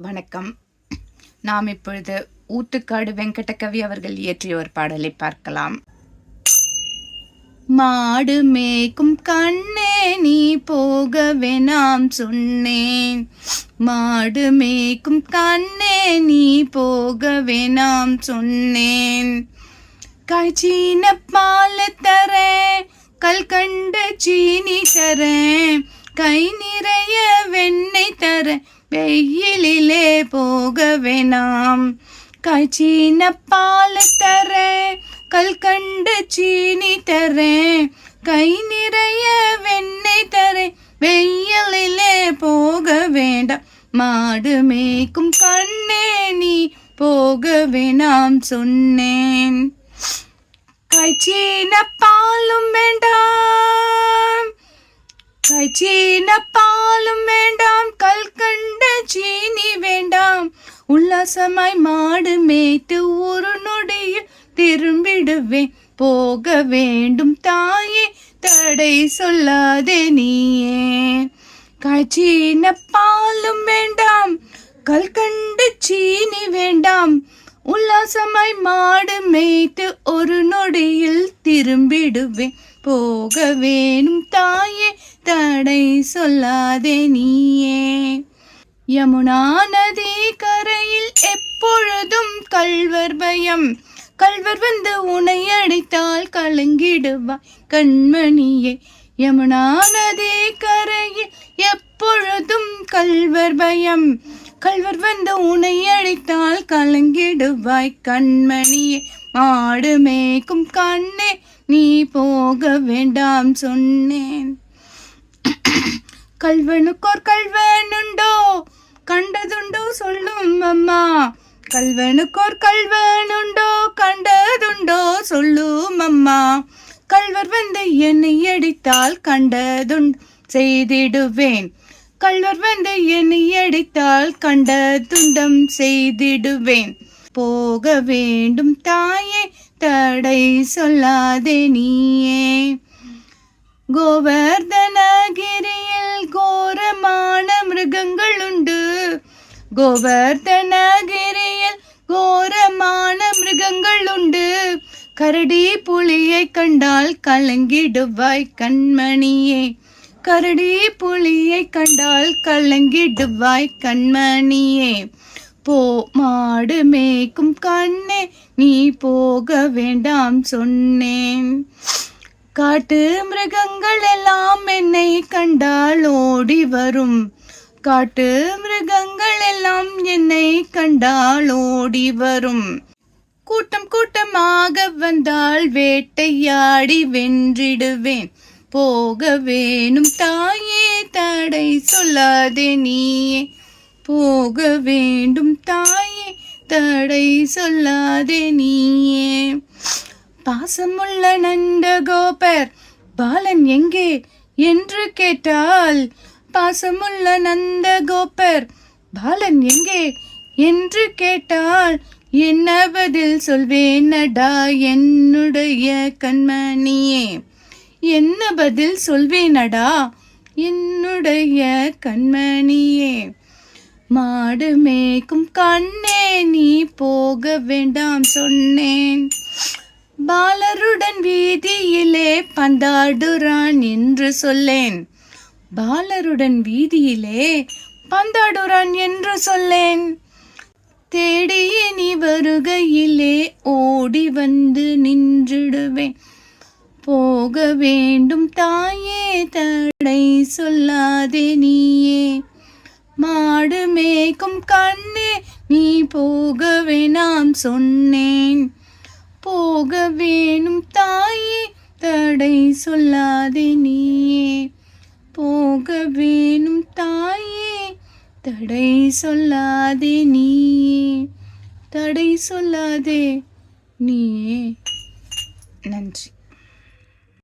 வணக்கம். நாம் இப்பொழுது ஊத்துக்காடு வெங்கடகவி அவர்கள் இயற்றிய ஒரு பாடலை பார்க்கலாம். மாடு மேய்க்கும் கண்ணே நீ போகவே நாம் சொன்னேன். மாடு மேய்க்கும் கண்ணே நீ போகவே நாம் சொன்னேன். காய்ச்சின பால் தரேன் கல்கண்டு சீனி தரேன். கை நிறைய வெண்ணெய் தரேன். வெயிலிலே போக வேணாம். காய்ச்சின பால் தரேன் கல்கண்டு சீனி தரேன் கை நிறைய வெண்ணெய் தரேன். வெயிலிலே போக வேண்டாம் மாடு மேய்க்கும் கண்ணே நீ போக வேணாம் சொன்னேன். காய்ச்சின பாலும் வேண்டாம் சீன பாலும் வேண்டாம் கல்கண்ட சீனி வேண்டாம். உல்லாசமாய் மாடு மேய்த்து ஒரு நொடியில் திரும்பிடுவேன். போக வேண்டும் தாயே தடை சொல்லாதே நீயே. காய்ச்சின பாலும் வேண்டாம் கல்கண்டு சீனி வேண்டாம். உல்லாசமாய் மாடு மேய்த்து ஒரு நொடியில் திரும்பிடுவேன். போக வேணும் தாயே தடை சொல்லாதே நீயே. யமுனா நதி கரையில் எப்பொழுதும் கல்வர் பயம். கல்வர் வந்து உனை அடித்தால் கலங்கிடுவாய் கண்மணியே. யமுனா நதி கரையில் எப்பொழுதும் கல்வர் பயம். கல்வர் வந்து உனை அடித்தால் கலங்கிடுவாய் கண்மணியே. மாடு மேய்க்கும் கண்ணே நீ போக வேண்டாம் சொன்னேன். கல்வனுக்கோர் கல்வனுண்டோ கண்டதுண்டோ சொல்லும் அம்மா. கல்வனுக்கோர் கல்வனுண்டோ கண்டதுண்டோ சொல்லும் அம்மா. கல்வர் வந்து என்னை அடித்தால் கண்டதுண்டு செய்திடுவேன். கல்வர் வந்து என்னை அடித்தால் கண்ட துண்டம் செய்திடுவேன். போக வேண்டும் தாயே தடை சொல்லாதே நீயே. கோவர்தனகிரி கோரமான மிருகங்கள் உண்டு கோவர்தனகிரியில் கோரமான மிருகங்கள் உண்டு கரடி புலியை கண்டால் கலங்கிடுவாய் கண்மணியே. கரடி புலியை கண்டால் கலங்கிடுவாய் கண்மணியே. போ மாடு மேய்க்கும் கண்ணே நீ போக வேண்டாம் சொன்னேன். காட்டு மிருகங்கள் எல்லாம் என்னை கண்டால் ஓடி வரும். காட்டு மிருகங்கள் எல்லாம் என்னை கண்டால் ஓடி வரும். கூட்டம் கூட்டமாக வந்தால் வேட்டையாடி வென்றிடுவேன். போக வேணும் தாயே தடை சொல்லாதே நீயே. போக வேண்டும் தாயே தடை சொல்லாதே நீயே. பாசமுள்ள நந்தகோபர் பாலன் எங்கே என்று கேட்டால் பாசமுள்ள நந்தகோபர் பாலன் எங்கே என்று கேட்டால் என்ன பதில் சொல்வேனடா என்னுடைய கண்மணியே? என்ன பதில் சொல்வேனடா என்னுடைய கண்மணியே? மாடு மேய்க்கும் கண்ணே நீ போக வேண்டாம் சொன்னேன். பாலருடன் வீதியிலே பந்தாடுறான் என்று சொல்லேன். பாலருடன் வீதியிலே பந்தாடுறான் என்று சொல்லேன். தேடிய நீ வருகையிலே ஓடி வந்து நின்றிடுவேன். போக வேண்டும் தாயே தடை சொல்லாதே நீயே. மாடு மேய்க்கும் கண்ணே நீ போகவே நாம் சொன்னேன். போக வேணும் தாயே தடை சொல்லாதே நீயே. போக வேணும் தாயே தடை சொல்லாதே நீயே. தடை சொல்லாதே நீயே. நன்றி.